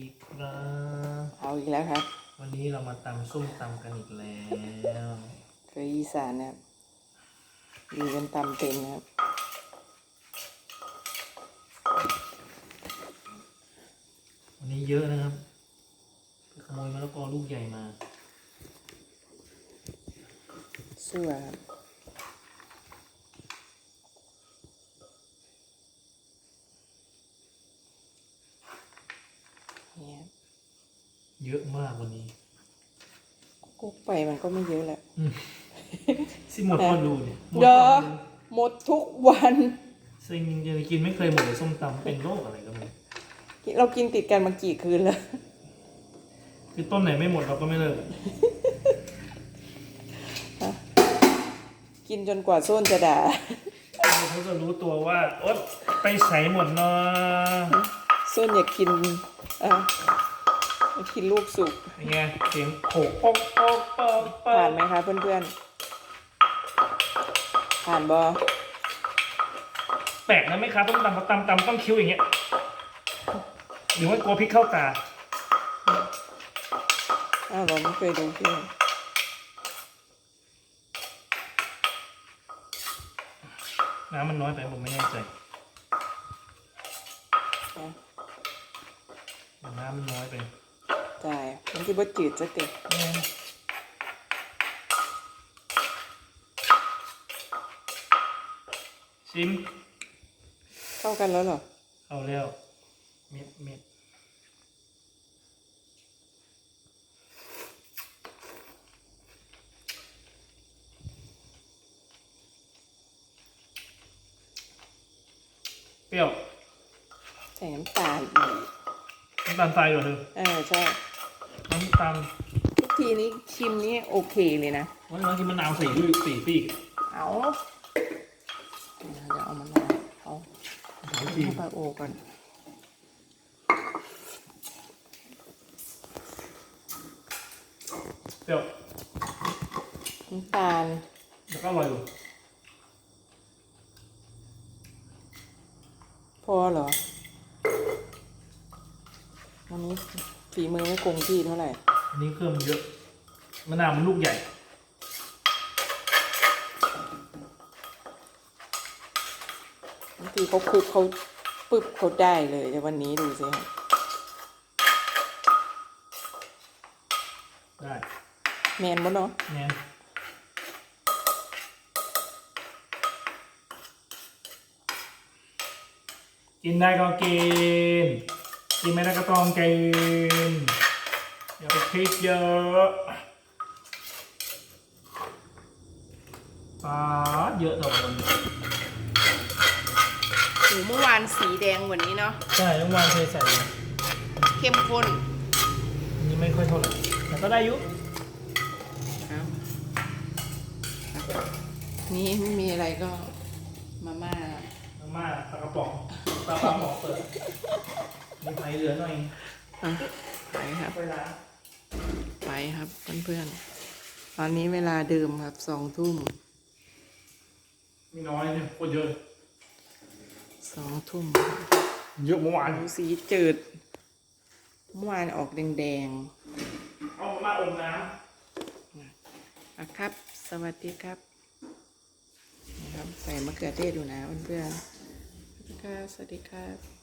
ดีครับเอาอีกแล้วครับ วันนี้เรามาตำส้มตำกันอีกแล้วเคยอีสานนะครับอยู่กันตำเต็มนะครับ วันนี้เยอะนะครับไปขโมยมะละกอลูกใหญ่มาสั่วครับเนี่ยครับ เยอะมากวันนี้กุ๊กไปมันก็ไม่เยอะแหละอืมสิหมดคนดูเนี่ยหมดเด้อคนดูหมดทุกวันซึ่งยังกินไม่เคยหมดเลยส้มตำเป็นโรคอะไรก็ไม่รู้เรากินติดกันมากี่คืนแล้ว คือต้นไหนไม่หมดเราก็ไม่เลิกกินจนกว่าส้นจะด่าเขาจะรู้ตัวว่า โอ๊ตไปใส่หมดเนาะส้นอยากกินอะอยา กกินลูกสุกอย่างเงี้ยเสียงโขกป๊อกป๊อกป๊อกป๊อผ่านกไหมคะเพื่อนๆ ผ่านบอแปลกนะไหมครับต้มตำเขาตำตำต้องคิ้วอย่างเงี้ยหรือว่ากลัวพริกเข้าตาอ้าวเราไม่เคยดูที่น้ำมันน้อยไปผมไม่แน่ใจอะน้ำมันน้อยไป จ่ายมันที่ว่าจืดจะติดชิมเข้ากันแล้วเหรอ เอาแล้วเม็ดเม็ดเปรี้ยวใส่น้ำตาลอีกน้ำตาลทรายเหรอเธอเออใช่ น้ำตาลทุกทีนี้ชิมนี่โอเคเลยนะ วันนี้กินมะนาวสี่ลูกสี่ปีกเอาเดี๋ยวเอามาลองเอาสามสี่เข้าไปโอก่อนเปรี้ยวน้ำตาลแล้วก็อร่อยอยู่พอเหรอวันนี้ ฝีมือไม่คงที่เท่าไหร่ อันนี้เครื่องมันเยอะ มะนาวมันลูกใหญ่ บางทีเขาคลุกเขาปึ๊บเขาได้เลยแต่วันนี้ดูสิฮะได้แมนบ่เนาะเนี่ยกินได้ก็กิน กินไม่ได้ก็ต้องกินอย่าไปคิดเยอะปาดเยอะต่อคนโอ้เมื่อวานสีแดงกว่านี้เนาะใช่ต้องวางเทใส่เข้มข้นอันนี้ไม่ค่อยเท่าไหร่แต่ก็ได้อยุครับนี่ไม่มีอะไรก็มาม่ามาม่าปลากระป๋องปลากระป๋องเปิดมีไฟ เหลือหน่อยอะไปครับ เวลาไปครับเพื่อนๆ ตอนนี้เวลาเดิมครับสองทุ่มมีน้อยเนี่ยโคตรเยอะ สองทุ่มเยอะเมื่อวานดูสีจืดเมื่อวานออกแดงเอามาอมน้ๆอะครับ สวัสดีครับนะครับ ใส่มะเขือเทศดูนะเพื่อนๆสวัสดีครับสวัสดีครับ